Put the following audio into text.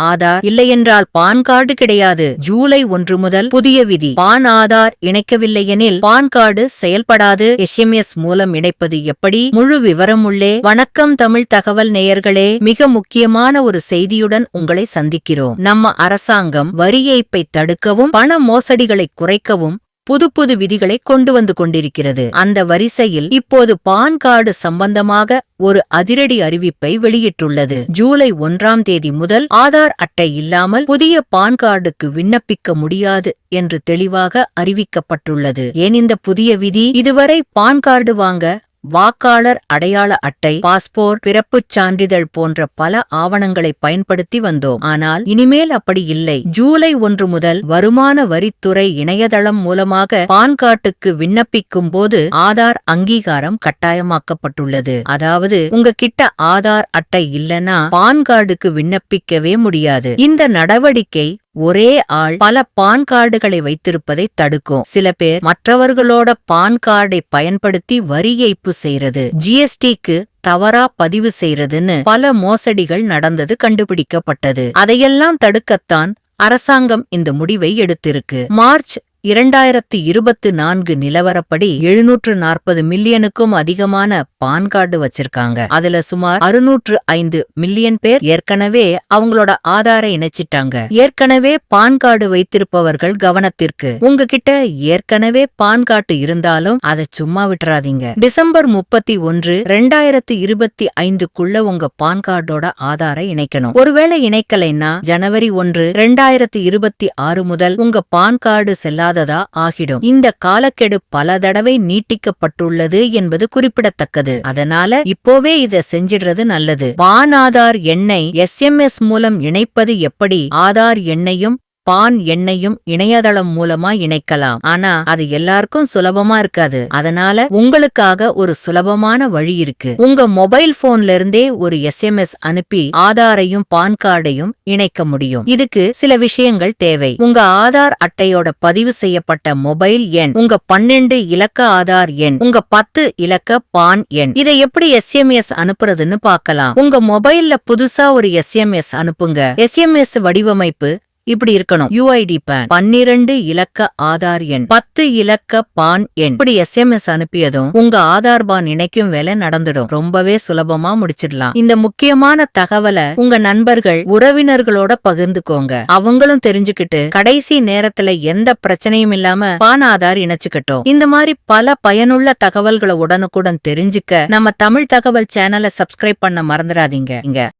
ஆதார் இல்லையென்றால் PAN card கிடையாது. ஜூலை ஒன்று முதல் புதிய விதி. பான் ஆதார் இணைக்கவில்லையெனில் பான் கார்டு செயல்படாது. எஸ்எம்எஸ் மூலம் இணைப்பது எப்படி? முழு விவரம் உள்ளே வணக்கம் தமிழ் தகவல் நேயர்களே. மிக முக்கியமான ஒரு செய்தியுடன் உங்களை சந்திக்கிறோம். நம்ம அரசாங்கம் வரி ஏய்ப்பை தடுக்கவும் பண மோசடிகளை குறைக்கவும் புது புது விதிகளை கொண்டு வந்து கொண்டிருக்கிறது. அந்த வரிசையில் இப்போது பான் கார்டு சம்பந்தமாக ஒரு அதிரடி அறிவிப்பை வெளியிட்டுள்ளது. ஜூலை ஒன்றாம் தேதி முதல் ஆதார் அட்டை இல்லாமல் புதிய பான் கார்டுக்கு விண்ணப்பிக்க முடியாது என்று தெளிவாக அறிவிக்கப்பட்டுள்ளது. ஏன் இந்த புதிய விதி? இதுவரை பான் கார்டு வாங்க வாக்காளர் அடையாள அட்டை பாஸ்போர்ட் பிறப்புச் சான்றிதழ் போன்ற பல ஆவணங்களை பயன்படுத்தி வந்தோம். ஆனால் இனிமேல் அப்படி இல்லை. ஜூலை ஒன்று முதல் வருமான வரித்துறை இணையதளம் மூலமாக பான் கார்டுக்கு விண்ணப்பிக்கும் போது ஆதார் அங்கீகாரம் கட்டாயமாக்கப்பட்டுள்ளது. அதாவது உங்க கிட்ட ஆதார் அட்டை இல்லனா பான் கார்டுக்கு விண்ணப்பிக்கவே முடியாது. இந்த நடவடிக்கை ஒரே ஆள் பல பான் கார்டுகளை வைத்திருப்பதை தடுக்கும். சில பேர் மற்றவர்களோட பான் கார்டை பயன்படுத்தி வரி ஏய்ப்பு செய்யறது ஜிஎஸ்டிக்கு தவறா பதிவு செய்யறதுன்னு பல மோசடிகள் நடந்தது கண்டுபிடிக்கப்பட்டது. அதையெல்லாம் தடுக்கத்தான் அரசாங்கம் இந்த முடிவை எடுத்திருக்கு. மார்ச் இரண்டாயிரத்தி இருபத்து நான்கு நிலவரப்படி எழுநூற்று நாற்பது மில்லியனுக்கும் அதிகமான பான் கார்டு வச்சிருக்காங்க. அதுல சுமார் அறுநூற்று ஐந்து மில்லியன் பேர் ஏற்கனவே அவங்களோட ஆதார இணைச்சிட்டாங்க. ஏற்கனவே பான் கார்டு வைத்திருப்பவர்கள் கவனத்திற்கு. உங்ககிட்ட ஏற்கனவே பான் கார்டு இருந்தாலும் அதை சும்மா விட்டுறாதீங்க. டிசம்பர் முப்பத்தி ஒன்று ரெண்டாயிரத்தி இருபத்தி ஐந்துக்குள்ள உங்க பான் கார்டோட ஆதார இணைக்கணும். ஒருவேளை இணைக்கலைன்னா ஜனவரி ஒன்று ரெண்டாயிரத்தி இருபத்தி ஆறு முதல் உங்க பான் கார்டு செல்லாத இல்லாததா ஆகிடும். இந்த காலக்கெடு பல தடவை நீட்டிக்கப்பட்டுள்ளது என்பது குறிப்பிடத்தக்கது. அதனால இப்போவே இத செஞ்சிடுறது நல்லது. பான் ஆதார் எண்ணை எஸ்எம்எஸ் மூலம் இணைப்பது எப்படி? ஆதார் எண்ணையும் பான் எண்ணையும் இணையதளம் மூலமா இணைக்கலாம். ஆனா அது எல்லாருக்கும் சுலபமா இருக்காது. அதனால உங்களுக்காக ஒரு சுலபமான வழி இருக்கு. உங்க மொபைல் போன்ல இருந்தே ஒரு எஸ்எம்எஸ் அனுப்பி ஆதாரையும் பான் கார்டையும் இணைக்க முடியும். இதுக்கு சில விஷயங்கள் தேவை. உங்க ஆதார் அட்டையோட பதிவு செய்யப்பட்ட மொபைல் எண் உங்க பன்னெண்டு இலக்க ஆதார் எண் உங்க பத்து இலக்க பான் எண். இதை எப்படி எஸ்எம்எஸ் அனுப்புறதுன்னு பார்க்கலாம் உங்க மொபைல்ல புதுசா ஒரு எஸ்எம்எஸ் அனுப்புங்க. எஸ்எம்எஸ் வடிவமைப்பு இப்படி இருக்கணும். யூஐடி பேன் பன்னிரண்டு இலக்க ஆதார் எண். பத்து இலக்க பான் எண். இப்படி எஸ்எம்எஸ் அனுப்பியதும் உங்க ஆதார் பான் இணைக்கும் வேலை நடந்துடும். ரொம்பவே சுலபமா முடிச்சிடலாம். இந்த முக்கியமான தகவலை உங்க நண்பர்கள் உறவினர்களோட பகிர்ந்துக்கோங்க. அவங்களும் தெரிஞ்சுக்கிட்டு கடைசி நேரத்துல எந்த பிரச்சனையும் இல்லாம பான் ஆதார் இணைச்சுக்கிட்டோம். இந்த மாதிரி பல பயனுள்ள தகவல்களை உடனுக்குடன் தெரிஞ்சுக்க நம்ம தமிழ் தகவல் சேனலை சப்ஸ்கிரைப் பண்ண மறந்துடாதீங்க. இங்க